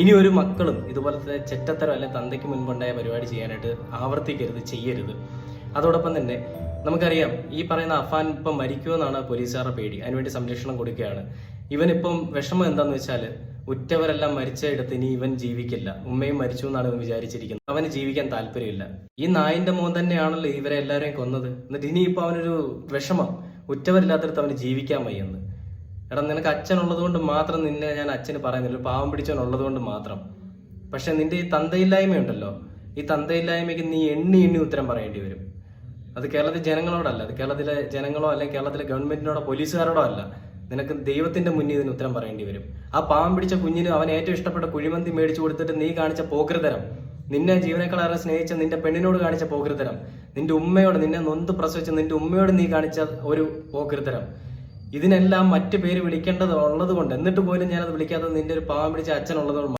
ഇനി ഒരു മക്കളും ഇതുപോലത്തെ ചെറ്റത്തരം അല്ലെ തന്തയ്ക്ക് മുൻപുണ്ടായ പരിപാടി ചെയ്യാനായിട്ട് ആവർത്തിക്കരുത് ചെയ്യരുത്. അതോടൊപ്പം തന്നെ നമുക്കറിയാം ഈ പറയുന്ന അഫാൻ ഇപ്പം മരിക്കുമെന്നാണ് പോലീസുകാരുടെ പേടി. അതിനുവേണ്ടി സംരക്ഷണം കൊടുക്കുകയാണ്. ഇവനിപ്പം വിഷമം എന്താന്ന് വെച്ചാൽ ഉറ്റവരെല്ലാം മരിച്ചയിടത്ത് ഇനി ഇവൻ ജീവിക്കില്ല. ഉമ്മയും മരിച്ചു എന്നാണ് ഇവൻ വിചാരിച്ചിരിക്കുന്നത്. അവന് ജീവിക്കാൻ താല്പര്യമില്ല. ഈ നായിന്റെ മോൻ തന്നെയാണല്ലോ ഇവരെ എല്ലാവരെയും കൊന്നത്. എന്നിട്ട് ഇനിയിപ്പോൾ അവനൊരു വിഷമം. ഉറ്റവരില്ലാത്തടത്ത് അവന് ജീവിക്കാൻ വയ്യെന്ന്. എടാ നിനക്ക് അച്ഛനുള്ളത് കൊണ്ട് മാത്രം നിന്നെ ഞാൻ അച്ഛന് പറയുന്നില്ല. പാവം പിടിച്ചവനുള്ളത് കൊണ്ട് മാത്രം. പക്ഷെ നിന്റെ ഈ തന്തയില്ലായ്മയുണ്ടല്ലോ. ഈ തന്തയില്ലായ്മയ്ക്ക് നീ എണ്ണി എണ്ണി ഉത്തരം പറയേണ്ടി വരും. അത് കേരളത്തിലെ ജനങ്ങളോടല്ല. അത് കേരളത്തിലെ ജനങ്ങളോ അല്ലെങ്കിൽ കേരളത്തിലെ ഗവൺമെന്റിനോടോ പോലീസുകാരോടോ അല്ല. നിനക്ക് ദൈവത്തിന്റെ മുന്നിൽ ഇതിന് ഉത്തരം പറയേണ്ടി വരും. ആ പാവം പിടിച്ച കുഞ്ഞിന് അവൻ ഏറ്റവും ഇഷ്ടപ്പെട്ട കുഴിമന്തി മേടിച്ചു കൊടുത്തിട്ട് നീ കാണിച്ച പോകൃതരം. നിന്നെ ജീവനക്കാരെ സ്നേഹിച്ച നിന്റെ പെണ്ണിനോട് കാണിച്ച പോകൃതരം. നിന്റെ ഉമ്മയോട് നിന്നെ നൊന്ത് പ്രസവിച്ച നിന്റെ ഉമ്മയോട് നീ കാണിച്ച ഒരു പോകൃതരം. ഇതിനെല്ലാം മറ്റു പേര് വിളിക്കേണ്ടത് ഉള്ളത് കൊണ്ട് എന്നിട്ട് പോലും ഞാനത് വിളിക്കാത്തത് നിന്റെ ഒരു പാവം പിടിച്ച അച്ഛനുള്ളത്